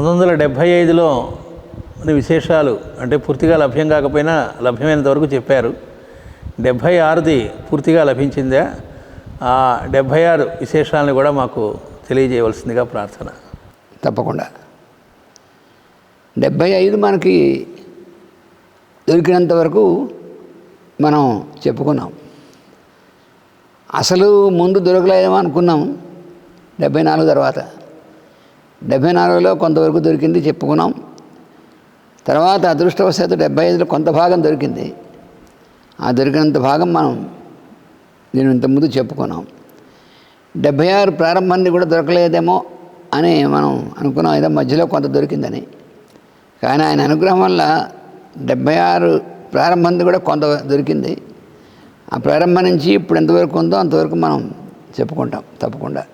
పంతొమ్మిది వందల డెబ్భై ఐదులో విశేషాలు అంటే పూర్తిగా లభ్యం కాకపోయినా లభ్యమైనంత వరకు చెప్పారు. డెబ్భై ఆరుది పూర్తిగా లభించిందా? ఆ డెబ్భై ఆరు విశేషాలను కూడా మాకు తెలియజేయవలసిందిగా ప్రార్థన. తప్పకుండా. డెబ్భై ఐదు మనకి దొరికినంత వరకు మనం చెప్పుకున్నాం. అసలు ముందు దొరకలేదేమో అనుకున్నాం. డెబ్భై నాలుగు తర్వాత. డెబ్భై నాలుగులో కొంతవరకు దొరికింది చెప్పుకున్నాం. తర్వాత అదృష్టవశాత్తు డెబ్బై ఐదులో కొంత భాగం దొరికింది. ఆ దొరికినంత భాగం మనం నేను ఇంతకుముందు చెప్పుకున్నాం. డెబ్భై ఆరు ప్రారంభాన్ని కూడా దొరకలేదేమో అని మనం అనుకున్నాం. ఏదో మధ్యలో కొంత దొరికిందని. కానీ ఆయన అనుగ్రహం వల్ల డెబ్భై ఆరు ప్రారంభంది కూడా కొంత దొరికింది. ఆ ప్రారంభం నుంచి ఇప్పుడు ఎంతవరకు ఉందో అంతవరకు మనం చెప్పుకుంటాం తప్పకుండా.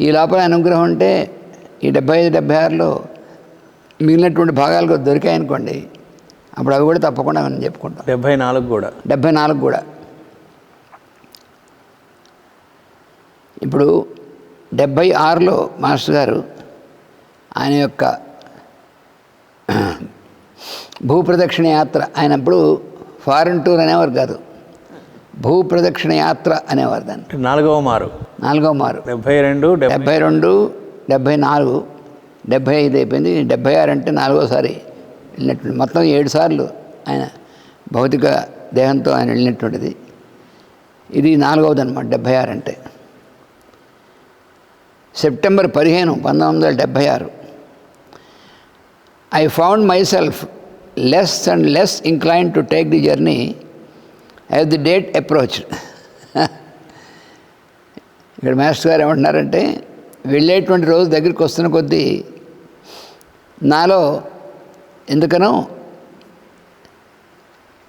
ఈ లోపల అనుగ్రహం ఉంటే ఈ డెబ్బై ఐదు డెబ్బై ఆరులో మిగిలినటువంటి భాగాలు కూడా దొరికాయనుకోండి అప్పుడు అవి కూడా తప్పకుండా మనం చెప్పుకుంటాం. డెబ్భై నాలుగు కూడా. డెబ్భై నాలుగు కూడా. ఇప్పుడు డెబ్భై ఆరులో మాస్టర్ గారు ఆయన యొక్క భూప్రదక్షిణ యాత్ర ఆయన అప్పుడు ఫారెన్ టూర్ అనేవారు కాదు భూప్రదక్షిణ యాత్ర అనేవారు దాన్ని. నాలుగవ మారు. నాలుగో మారు. డెబ్భై రెండు డెబ్భై రెండు డెబ్భై నాలుగు డెబ్భై ఐదు అయిపోయింది. డెబ్భై ఆరు అంటే నాలుగోసారి వెళ్ళినటువంటి మొత్తం ఏడు సార్లు ఆయన భౌతిక దేహంతో ఆయన వెళ్ళినటువంటిది. ఇది నాలుగవది అనమాట డెబ్భై ఆరు అంటే. సెప్టెంబర్ పదిహేను పంతొమ్మిది వందల డెబ్భై ఆరు. I found myself less and less incline to take the journey as the date approach ఇక్కడ మాస్టర్ గారు ఏమంటున్నారంటే వెళ్ళేటువంటి రోజు దగ్గరికి వస్తున్న కొద్దీ నాలో ఎందుకనో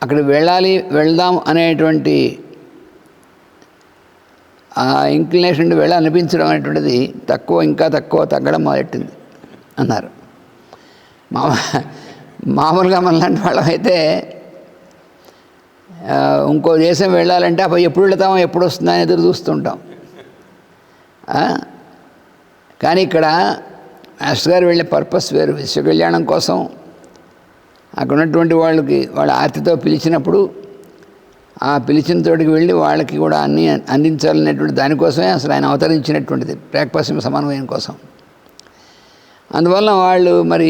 అక్కడ వెళ్ళాలి వెళ్దాం అనేటువంటి ఆ ఇంక్లినేషన్ వెళ్ళ అనిపించడం అనేటువంటిది తక్కువ ఇంకా తక్కువ తగ్గడం మొదలెట్టింది అన్నారు. మామ మామూలుగా మనలాంటి వాళ్ళమైతే ఇంకో దేశం వెళ్ళాలంటే అప్పుడు ఎప్పుడు వెళతామో ఎప్పుడు వస్తుందా అని ఎదురు చూస్తుంటాం. కానీ ఇక్కడ మాస్టర్ గారు వెళ్ళే పర్పస్ వేరు. విశ్వ కళ్యాణం కోసం అక్కడ ఉన్నటువంటి వాళ్ళకి వాళ్ళ ఆర్తితో పిలిచినప్పుడు ఆ పిలిచిన తోటికి వెళ్ళి వాళ్ళకి కూడా అన్ని అందించాలనేటువంటి దానికోసమే అసలు ఆయన అవతరించినటువంటిది. ప్రేక్పశ్చిమ సమన్వయం కోసం. అందువల్ల వాళ్ళు మరి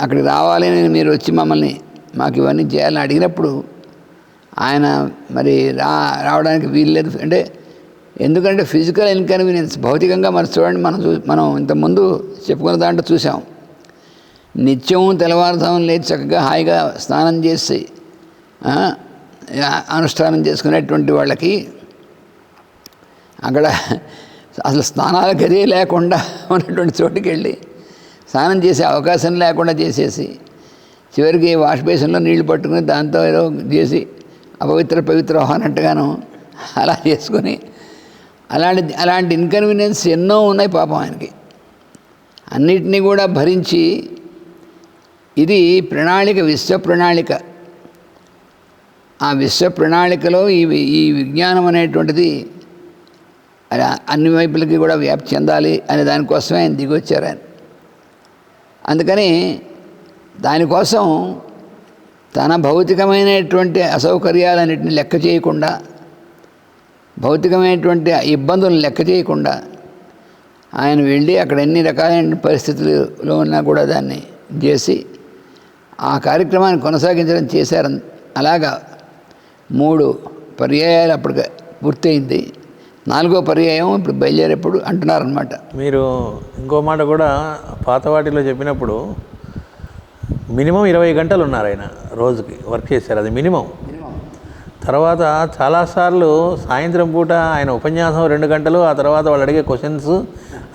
అక్కడికి రావాలని మీరు వచ్చి మమ్మల్ని మాకు ఇవన్నీ చేయాలని అడిగినప్పుడు ఆయన మరి రా రావడానికి వీలు లేదు. అంటే ఎందుకంటే ఫిజికల్ ఇన్కన్వీనియన్స్ భౌతికంగా మరి చూడండి మనం చూ మనం ఇంతకుముందు చెప్పుకున్న దాంట్లో చూసాం నిత్యం తెల్లవారుజామున లేచి చక్కగా హాయిగా స్నానం చేసి అనుష్ఠానం చేసుకునేటువంటి వాళ్ళకి అక్కడ అసలు స్నానాల గదే లేకుండా ఉన్నటువంటి చోటుకి వెళ్ళి స్నానం చేసే అవకాశం లేకుండా చేసేసి చివరికి వాష్ బేసిన్లో నీళ్ళు పట్టుకుని దాంతో ఏదో చేసి అపవిత్ర పవిత్ర అన్నట్టుగాను అలా చేసుకొని అలాంటి అలాంటి ఇన్కన్వీనియన్స్ ఎన్నో ఉన్నాయి పాపం ఆయనకి. అన్నిటినీ కూడా భరించి ఇది ప్రణాళిక విశ్వ ప్రణాళిక. ఆ విశ్వ ప్రణాళికలో ఈ ఈ విజ్ఞానం అనేటువంటిది అన్ని వైపులకి కూడా వ్యాప్తి చెందాలి అనే దానికోసమే ఆయన దిగొచ్చారు ఆయన. అందుకని దానికోసం తన భౌతికమైనటువంటి అసౌకర్యాలన్నింటినీ లెక్క చేయకుండా భౌతికమైనటువంటి ఇబ్బందులను లెక్క చేయకుండా ఆయన వెళ్ళి అక్కడ ఎన్ని రకాలైన పరిస్థితుల్లో ఉన్నా కూడా దాన్ని చేసి ఆ కార్యక్రమాన్ని కొనసాగించడం చేశారు అలాగా మూడు పర్యాయాలు అప్పటికి పూర్తయింది. నాలుగో పర్యాయం ఇప్పుడు బయలుదేరేప్పుడు అంటున్నారనమాట మీరు ఇంకో మాట కూడా పాత వాటిలో చెప్పినప్పుడు మినిమం ఇరవై గంటలు ఉన్నారు ఆయన రోజుకి వర్క్ చేశారు. అది మినిమం. తర్వాత చాలాసార్లు సాయంత్రం పూట ఆయన ఉపన్యాసం రెండు గంటలు ఆ తర్వాత వాళ్ళు అడిగే క్వశ్చన్స్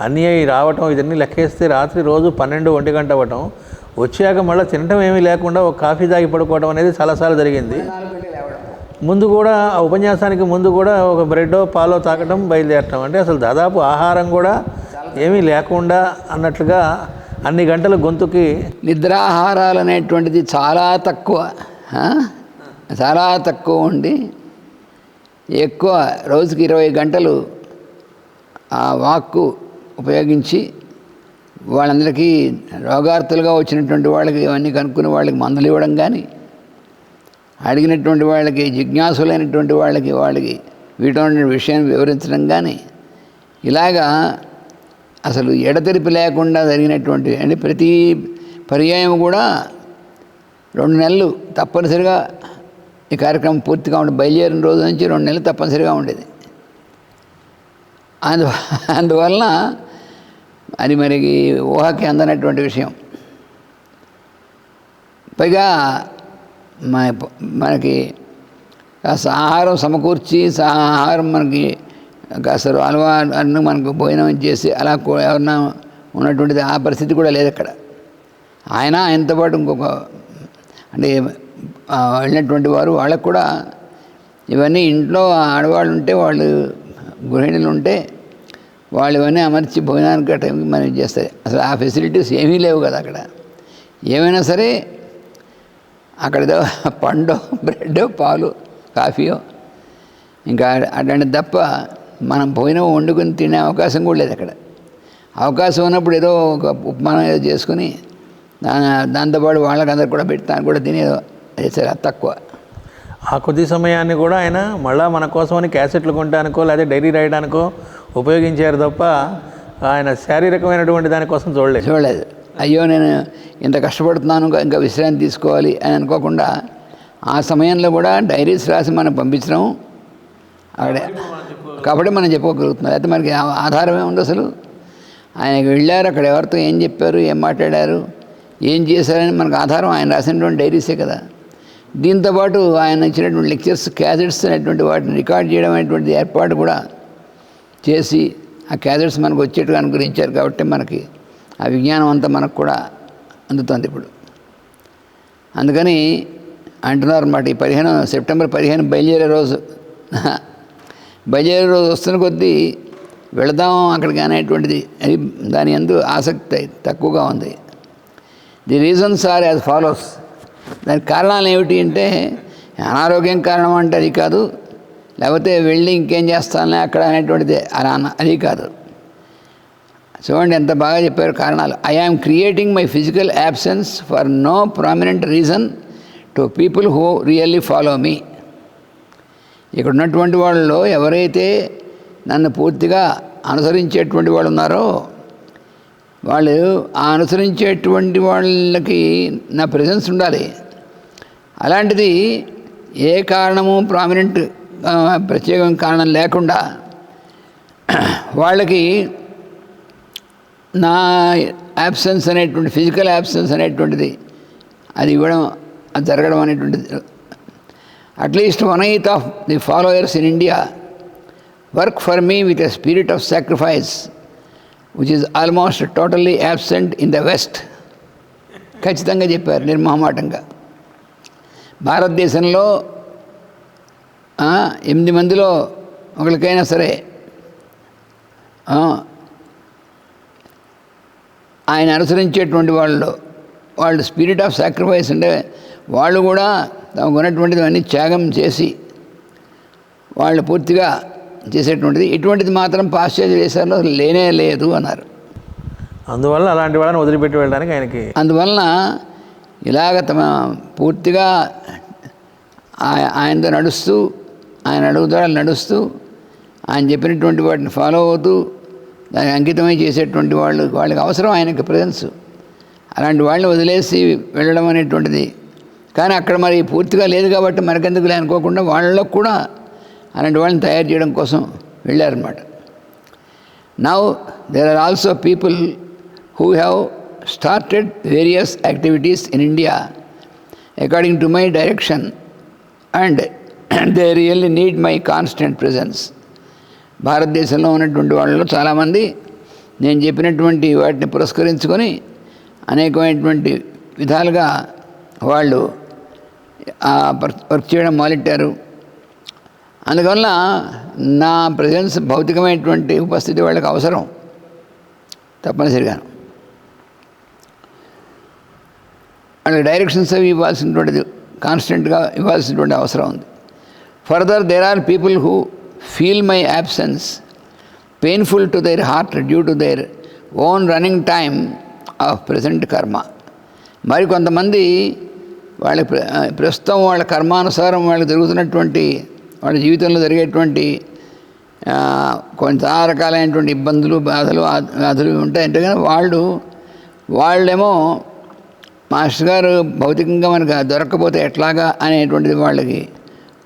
అన్నీ అవి రావటం ఇదన్నీ లెక్కేస్తే రాత్రి రోజు పన్నెండు ఒంటి గంట అవ్వటం. వచ్చాక మళ్ళీ తినటం ఏమీ లేకుండా ఒక కాఫీ తాగి పడుకోవడం అనేది చాలాసార్లు జరిగింది. ముందు కూడా ఆ ఉపన్యాసానికి ముందు కూడా ఒక బ్రెడ్ పాలో తాగటం బయలుదేరటం. అంటే అసలు దాదాపు ఆహారం కూడా ఏమీ లేకుండా అన్నట్లుగా అన్ని గంటల గొంతుకి నిద్రాహారాలు అనేటువంటిది చాలా తక్కువ చాలా తక్కువ ఉండి ఎక్కువ రోజుకి ఇరవై గంటలు ఆ వాక్కు ఉపయోగించి వాళ్ళందరికీ రోగార్తులుగా వచ్చినటువంటి వాళ్ళకి ఇవన్నీ కనుక్కుని వాళ్ళకి మందులు ఇవ్వడం కానీ అడిగినటువంటి వాళ్ళకి జిజ్ఞాసులైనటువంటి వాళ్ళకి వాళ్ళకి వీటి విషయాన్ని వివరించడం కానీ ఇలాగా అసలు ఎడతెరిపి లేకుండా జరిగినటువంటి అంటే ప్రతి పర్యాయం కూడా రెండు నెలలు తప్పనిసరిగా ఈ కార్యక్రమం పూర్తిగా ఉండి బయలుదేరిన రోజు నుంచి రెండు నెలలు తప్పనిసరిగా ఉండేది. అందు అందువలన అది మనకి ఊహకి అందనటువంటి విషయం. పైగా మన మనకి కాస్త ఆహారం సమకూర్చి ఆహారం మనకి కాస్త అలవా అన్న మనకు భోజనం చేసి అలా ఎవరన్నా ఉన్నటువంటిది ఆ పరిస్థితి కూడా లేదు అక్కడ ఆయన ఆయనతో పాటు ఇంకొక అంటే వెళ్ళినటువంటి వారు వాళ్ళకు కూడా ఇవన్నీ ఇంట్లో ఆడవాళ్ళు ఉంటే వాళ్ళు గృహిణులు ఉంటే వాళ్ళు ఇవన్నీ అమర్చి భోజనానికి టైంకి మనం చేస్తారు అసలు ఆ ఫెసిలిటీస్ ఏమీ లేవు కదా అక్కడ. ఏమైనా సరే అక్కడ ఏదో పండో బ్రెడ్ పాలు కాఫీయో ఇంకా అటువంటి తప్ప మనం భోజనం వండుకొని తినే అవకాశం కూడా లేదు అక్కడ. అవకాశం ఉన్నప్పుడు ఏదో ఒక ఉపమానం ఏదో చేసుకుని దాని దాంతోపాటు వాళ్ళకందరూ కూడా పెట్టి కూడా తినేదో చాలా తక్కువ. ఆ కొద్ది సమయాన్ని కూడా ఆయన మళ్ళా మన కోసమని క్యాసెట్లు కొనడానికో లేదా డైరీ రాయడానికో ఉపయోగించారు తప్ప ఆయన శారీరకమైనటువంటి దానికోసం చూడలేదు. చూడలేదు. అయ్యో నేను ఇంత కష్టపడుతున్నాను ఇంకా- విశ్రాంతి తీసుకోవాలి అని అనుకోకుండా ఆ సమయంలో కూడా డైరీస్ రాసి మనం పంపించడం అక్కడ కాబట్టి మనం చెప్పుకోగలుగుతున్నాం. అయితే మనకి ఆధారమే ఉంది అసలు? ఆయనకి వెళ్ళారు అక్కడ ఎవరితో ఏం చెప్పారు ఏం మాట్లాడారు ఏం చేశారని మనకు ఆధారం ఆయన రాసినటువంటి డైరీసే కదా. దీంతోపాటు ఆయన ఇచ్చినటువంటి లెక్చర్స్ క్యాసెట్స్ అనేటువంటి వాటిని రికార్డ్ చేయడం అనేటువంటి ఏర్పాటు కూడా చేసి ఆ క్యాసెట్స్ మనకు వచ్చేట్టుగా అనుగ్రహించారు కాబట్టి మనకి ఆ విజ్ఞానం అంతా మనకు కూడా అందుతుంది ఇప్పుడు. అందుకని అంటున్నారు అన్నమాట ఈ పదిహేను సెప్టెంబర్ పదిహేను బయలుదేరే రోజు బయలుదేరే రోజు వస్తున్న కొద్దీ వెళదాం అక్కడికి అనేటువంటిది అది దాని ఎందు ఆసక్తి తక్కువగా ఉంది. The reasons are as follows దానికి కారణాలు ఏమిటి అంటే అనారోగ్యం కారణం అంటే అది కాదు. లేకపోతే వెళ్ళి ఇంకేం చేస్తానులే అక్కడ అనేటువంటిది అలా అది కాదు. చూడండి ఎంత బాగా చెప్పారు కారణాలు. I am creating my physical absence for no prominent reason to people who really follow me ఇక్కడ ఉన్నటువంటి వాళ్ళలో ఎవరైతే నన్ను పూర్తిగా అనుసరించేటువంటి వాళ్ళు ఉన్నారో వాళ్ళు ఆ అనుసరించేటువంటి వాళ్ళకి నా ప్రజెన్స్ ఉండాలి. అలాంటిది ఏ కారణము ప్రామినెంట్ ప్రత్యేకం కారణం లేకుండా వాళ్ళకి నా యాబ్సెన్స్ అనేటువంటి ఫిజికల్ యాబ్సెన్స్ అనేటువంటిది అది ఇవ్వడం అది జరగడం అనేటువంటిది. At least one eighth of the followers in India work for me with a spirit of sacrifice which is almost totally absent in the west ఖచ్చితంగా చెప్పారు నిర్మహమాటంగా. భారతదేశంలో ఎనిమిది మందిలో ఒకరికైనా సరే ఆయన అనుసరించేటువంటి వాళ్ళు వాళ్ళు స్పిరిట్ ఆఫ్ సాక్రిఫైస్ అంటే వాళ్ళు కూడా తమకు ఉన్నటువంటిది అన్నీ త్యాగం చేసి వాళ్ళు పూర్తిగా చేసేటువంటిది. ఇటువంటిది మాత్రం పాశ్చాత్య దేశాల్లో లేనే లేదు అన్నారు. అందువల్ల అలాంటి వాళ్ళని వదిలిపెట్టి వెళ్ళడానికి ఆయనకి అందువలన ఇలాగ తమ పూర్తిగా ఆయ- ఆయనతో నడుస్తూ ఆయన అడుగుదల నడుస్తూ ఆయన చెప్పినటువంటి వాటిని ఫాలో అవుతూ దానికి అంకితమై చేసేటువంటి వాళ్ళు వాళ్ళకి అవసరం ఆయనకి ప్రజెన్స్. అలాంటి వాళ్ళని వదిలేసి వెళ్ళడం అనేటువంటిది. కానీ అక్కడ మరి పూర్తిగా లేదు కాబట్టి మనకెందుకు అనుకోకుండా వాళ్ళలో కూడా అలాంటి వాళ్ళని తయారు చేయడం కోసం వెళ్ళారన్నమాట. Now there are also people who have started various activities in India according to my direction and they really need my constant presence భారతదేశంలో ఉన్నటువంటి వాళ్ళలో చాలామంది నేను చెప్పినటువంటి వాటిని పురస్కరించుకొని అనేకమైనటువంటి విధాలుగా వాళ్ళు వర్క్ చేయడం మొదలెట్టారు. అందువల్ల నా ప్రజెన్స్ భౌతికమైనటువంటి ఉపస్థితి వాళ్ళకి అవసరం. తప్పనిసరిగా. వాళ్ళకి డైరెక్షన్స్ అవి ఇవ్వాల్సినటువంటిది కాన్స్టెంట్గా ఇవ్వాల్సినటువంటి అవసరం ఉంది. Further there are people who feel my absence painful to their heart due to their own running time of present karma మరి కొంతమంది వాళ్ళ ప్ర- ప్రస్తుతం వాళ్ళ కర్మానుసారం వాళ్ళకి జరుగుతున్నటువంటి వాళ్ళ జీవితంలో జరిగేటువంటి కొన్ని కొంత రకాలైనటువంటి ఇబ్బందులు బాధలు ఆ- వ్యాధులు ఉంటాయి. కానీ వాళ్ళు వాళ్ళేమో మాస్టర్ గారు భౌతికంగా మనకు దొరకకపోతే ఎట్లాగా అనేటువంటిది వాళ్ళకి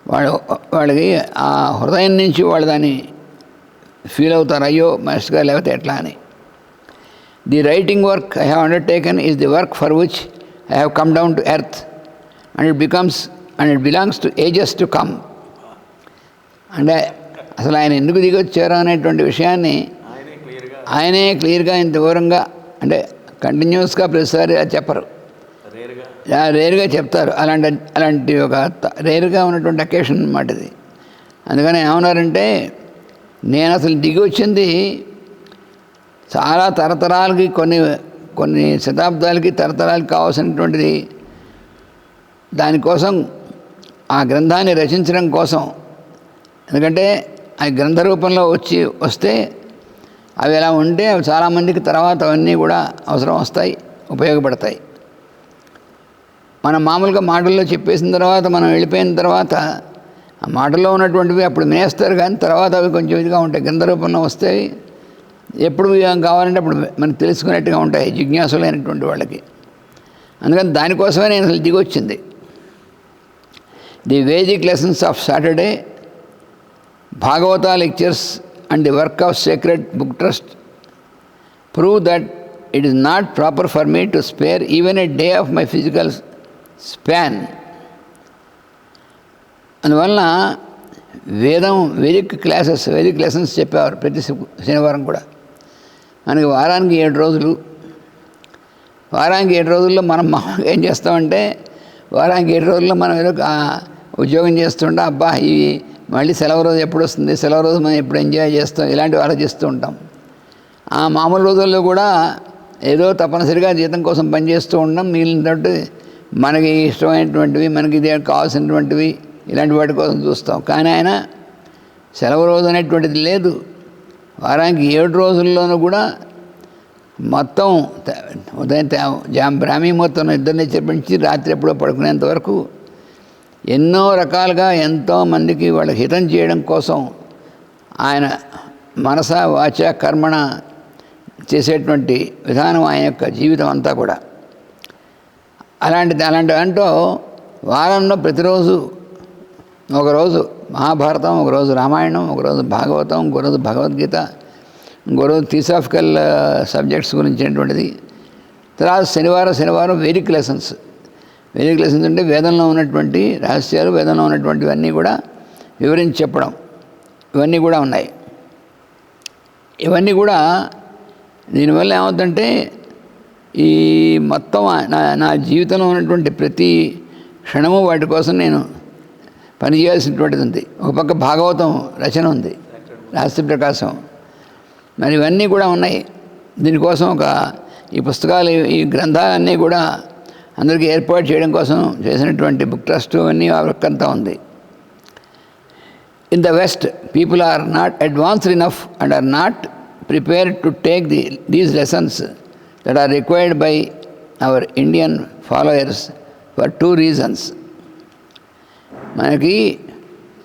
వాళ్ళు వాళ్ళకి ఆ హృదయం నుంచి వాళ్ళు దాన్ని ఫీల్ అవుతారు. అయ్యో మాస్టర్ గారు లేకపోతే ఎట్లా అని. The writing work I have undertaken is the work for which I have come down to earth. And it becomes and it belongs to ages to come. అంటే అసలు ఆయన ఎందుకు దిగొచ్చారు అనేటువంటి విషయాన్ని ఆయనే క్లియర్గా ఇంత వివరంగా అంటే కంటిన్యూస్గా ప్రతిసారి చెప్పరు. రేరుగా చెప్తారు. అలాంటి అలాంటి ఒక రేరుగా ఉన్నటువంటి అకేషన్ అన్నమాట ఇది. అందుకని ఏమన్నారంటే నేను అసలు దిగి వచ్చింది చాలా తరతరాలకి కొన్ని కొన్ని శతాబ్దాలకి తరతరాలకి కావాల్సినటువంటిది దానికోసం ఆ గ్రంథాన్ని రచించడం కోసం ఎందుకంటే ఆ గ్రంథ రూపంలో వచ్చి వస్తే అవి ఎలా ఉంటే అవి చాలామందికి తర్వాత అవన్నీ కూడా అవసరం వస్తాయి ఉపయోగపడతాయి. మనం మామూలుగా మాటల్లో చెప్పేసిన తర్వాత మనం వెళ్ళిపోయిన తర్వాత ఆ మాటల్లో ఉన్నటువంటివి అప్పుడు మేస్తారు కానీ తర్వాత అవి కొంచెం ఇదిగా ఉంటాయి. గ్రంథ రూపంలో వస్తాయి ఎప్పుడు ఏం కావాలంటే అప్పుడు మనం తెలుసుకునేట్టుగా ఉంటాయి జిజ్ఞాసులైనటువంటి వాళ్ళకి. అందుకని దానికోసమే నేను అసలు దిగొచ్చింది. The Vedic lessons of Saturday Bhagavata lectures and the work of secret book trust prove that it is not proper for me to spare even a day of my physical span అందువలన వేదం Vedic classes Vedic lessons చెప్పేవారు ప్రతి శనివారం కూడా. మనకి వారానికి ఏడు రోజులు. వారానికి ఏడు రోజుల్లో మనం మామూలుగా ఏం చేస్తామంటే వారానికి ఏడు రోజుల్లో మనం ఏదో ఉద్యోగం చేస్తుంటే అబ్బా ఇవి మళ్ళీ సెలవు రోజు ఎప్పుడు వస్తుంది? సెలవు రోజు మనం ఎప్పుడు ఎంజాయ్ చేస్తాం? ఇలాంటివి ఆలోచిస్తూ ఉంటాం. ఆ మామూలు రోజుల్లో కూడా ఏదో తప్పనిసరిగా జీతం కోసం పనిచేస్తూ ఉండడం మిగిలినటువంటి మనకి ఇష్టమైనటువంటివి మనకి ఇది కావాల్సినటువంటివి ఇలాంటి వాటి కోసం చూస్తాం. కానీ ఆయన సెలవు రోజు అనేటువంటిది లేదు. వారానికి ఏడు రోజుల్లోనూ కూడా మొత్తం ఉదయం త- బ్రాహ్మీ మొత్తం ఇద్దరిని చెప్పించి రాత్రి ఎప్పుడో పడుకునేంత వరకు ఎన్నో రకాలుగా ఎంతో మందికి వాళ్ళ హితం చేయడం కోసం ఆయన మనస వాచ కర్మణ చేసేటువంటి విధానం ఆయన యొక్క జీవితం అంతా కూడా. అలాంటిది అలాంటి అంటూ వారంలో ప్రతిరోజు ఒకరోజు మహాభారతం ఒకరోజు రామాయణం ఒకరోజు భాగవతం ఒకరోజు భగవద్గీత ఇంకోరోజు థిసాఫికల్ సబ్జెక్ట్స్ uh, గురించినటువంటిది. తర్వాత శనివారం శనివారం వేదిక్ లెసన్స్ వేదిక్ లెసన్స్ అంటే వేదంలో ఉన్నటువంటి రహస్యాలు వేదంలో ఉన్నటువంటివన్నీ కూడా వివరించి చెప్పడం. ఇవన్నీ కూడా ఉన్నాయి. ఇవన్నీ కూడా దీనివల్ల ఏమవుతుందంటే ఈ మొత్తం నా నా జీవితంలో ఉన్నటువంటి ప్రతి క్షణము వాటి కోసం నేను పని చేయాల్సినటువంటిది ఉంది. ఒక పక్క భాగవతం రచన ఉంది రహస్య ప్రకాశం. మరి ఇవన్నీ కూడా ఉన్నాయి. దీనికోసం ఒక ఈ పుస్తకాలు ఈ గ్రంథాలన్నీ కూడా అందరికీ ఏర్పాటు చేయడం కోసం చేసినటువంటి బుక్ ట్రస్ట్ అన్నీ ఆవిరక్కంతా ఉంది. In the west people are not advanced enough and are not prepare to take the these lessons that are required by our Indian followers for two reasons మనకి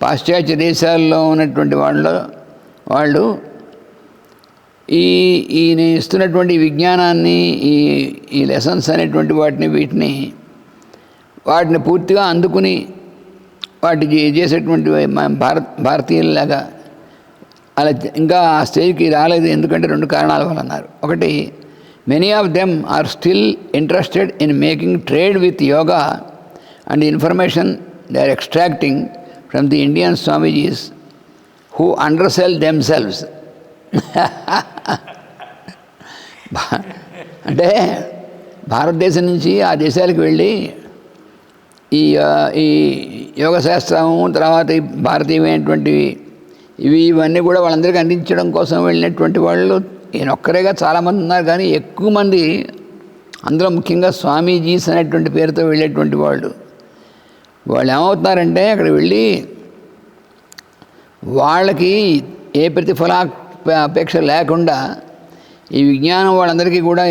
పాశ్చాత్య దేశాల్లో ఉన్నటువంటి వాళ్ళు వాళ్ళు ఈ ఈ నేను ఇస్తున్నటువంటి విజ్ఞానాన్ని ఈ ఈ లెసన్స్ అనేటువంటి వాటిని వీటిని వాటిని పూర్తిగా అందుకుని వాటికి చేసేటువంటి భారత్ భారతీయులలాగా అలా ఇంకా ఆ స్టేజ్కి రాలేదు. ఎందుకంటే రెండు కారణాల వల్ల అన్నారు. ఒకటి many of them are still interested in making trade with yoga and information they are extracting from the Indian swamijis who undersell themselves అంటే భారతదేశం నుంచి ఆ దేశాలకు వెళ్ళి ఈ ఈ యోగ శాస్త్రము తర్వాత ఈ భారతీయమైనటువంటివి ఇవి ఇవన్నీ కూడా వాళ్ళందరికీ అందించడం కోసం వెళ్ళినటువంటి వాళ్ళు ఈయన ఒక్కరేగా చాలామంది ఉన్నారు. కానీ ఎక్కువ మంది అందులో ముఖ్యంగా స్వామీజీస్ అనేటువంటి పేరుతో వెళ్ళేటువంటి వాళ్ళు. వాళ్ళు ఏమవుతున్నారంటే అక్కడ వెళ్ళి వాళ్ళకి ఏ ప్రతిఫలా అపేక్ష లేకుండా ఈ విజ్ఞానం వాళ్ళందరికీ కూడా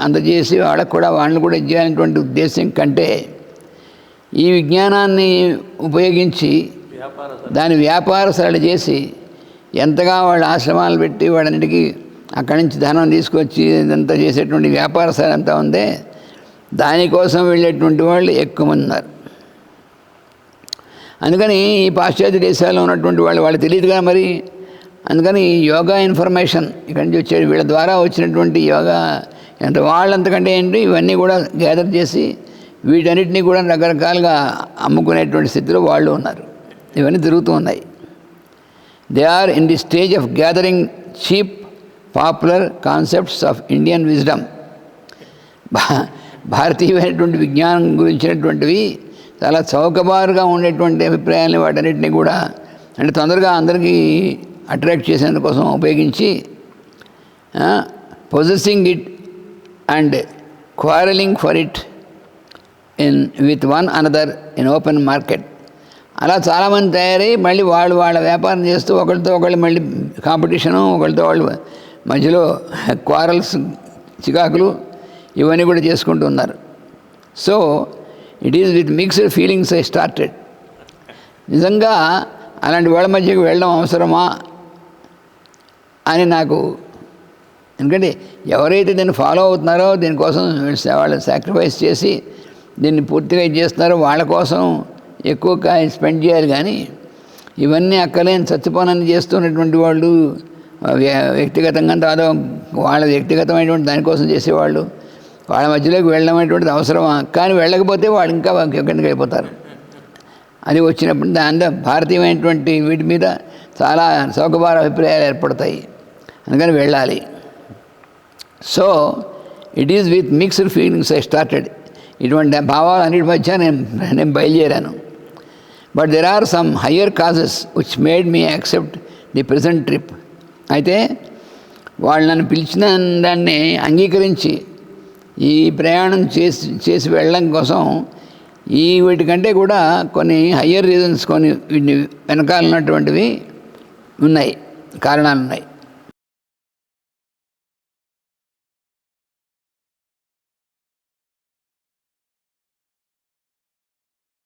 అందజేసి వాళ్ళకు కూడా వాళ్ళని కూడా ఇచ్చేయాలనేటువంటి ఉద్దేశం కంటే ఈ విజ్ఞానాన్ని ఉపయోగించి దాని వ్యాపార సరళి చేసి ఎంతగా వాళ్ళ ఆశ్రమాలు పెట్టి వాడన్నిటికీ అక్కడి నుంచి ధనం తీసుకొచ్చి ఇదంతా చేసేటువంటి వ్యాపార సరళి అంతా ఉందే దానికోసం వెళ్ళేటువంటి వాళ్ళు ఎక్కువ మంది ఉన్నారు అందుకని ఈ పాశ్చాత్య దేశాల్లో ఉన్నటువంటి వాళ్ళు వాళ్ళు కదా మరి? అందుకని యోగా ఇన్ఫర్మేషన్ ఇక్కడి నుంచి వచ్చే వీళ్ళ ద్వారా వచ్చినటువంటి యోగా ఎంత వాళ్ళంతకంటే ఏంటి ఇవన్నీ కూడా గ్యాదర్ చేసి వీటన్నిటినీ కూడా రకరకాలుగా అమ్ముకునేటువంటి స్థితిలో వాళ్ళు ఉన్నారు. ఇవన్నీ జరుగుతూ ఉన్నాయి. They are in the stage of gathering cheap popular concepts of Indian wisdom భా భారతీయమైనటువంటి విజ్ఞానం గురించినటువంటివి చాలా చౌకబారుగా ఉండేటువంటి అభిప్రాయాన్ని వాటన్నిటిని కూడా అంటే తొందరగా అందరికీ అట్రాక్ట్ చేసేందుకోసం ఉపయోగించి possessing it and quarreling for it in with one another in open market అలా చాలామంది తయారై మళ్ళీ వాళ్ళు వాళ్ళ వ్యాపారం చేస్తూ ఒకరితో ఒకళ్ళు మళ్ళీ కాంపిటీషను ఒకరితో వాళ్ళు మధ్యలో క్వారల్స్ చికాకులు ఇవన్నీ కూడా చేసుకుంటూ ఉన్నారు. So it is with mixed feelings I started నిజంగా అలాంటి వాళ్ళ మధ్యకి వెళ్ళడం అవసరమా? అని నాకు ఎందుకంటే ఎవరైతే దీన్ని ఫాలో అవుతున్నారో దీనికోసం వాళ్ళు సాక్రిఫైస్ చేసి దీన్ని పూర్తిగా చేస్తున్నారో వాళ్ళ కోసం ఎక్కువ స్పెండ్ చేయాలి కానీ ఇవన్నీ అక్కలేని చచ్చిపోనని చేస్తున్నటువంటి వాళ్ళు వ్య- వ్యక్తిగతంగా కాదు వాళ్ళ వ్యక్తిగతమైనటువంటి దానికోసం చేసేవాళ్ళు వాళ్ళ మధ్యలోకి వెళ్ళడం అనేటువంటిది అవసరమా? కానీ వెళ్ళకపోతే వాళ్ళు ఇంకా ఎక్కడికి అయిపోతారు అది వచ్చినప్పుడు దాని భారతీయమైనటువంటి వీటి మీద చాలా సౌకభార అభిప్రాయాలు ఏర్పడతాయి. అందుకని వెళ్ళాలి. So it is with mixed feelings I started ఇటువంటి భావాలు అన్నిటి మధ్య నేను నేను బయలుదేరాను. But there are some higher causes which made me accept the present trip అయితే వాళ్ళు నన్ను పిలిచిన దాన్ని అంగీకరించి ఈ ప్రయాణం చేసి చేసి వెళ్ళడం కోసం ఈ వీటికంటే కూడా కొన్ని హయ్యర్ రీజన్స్ కొన్ని వీటిని వెనకాల ఉన్నటువంటివి ఉన్నాయి కారణాలు ఉన్నాయి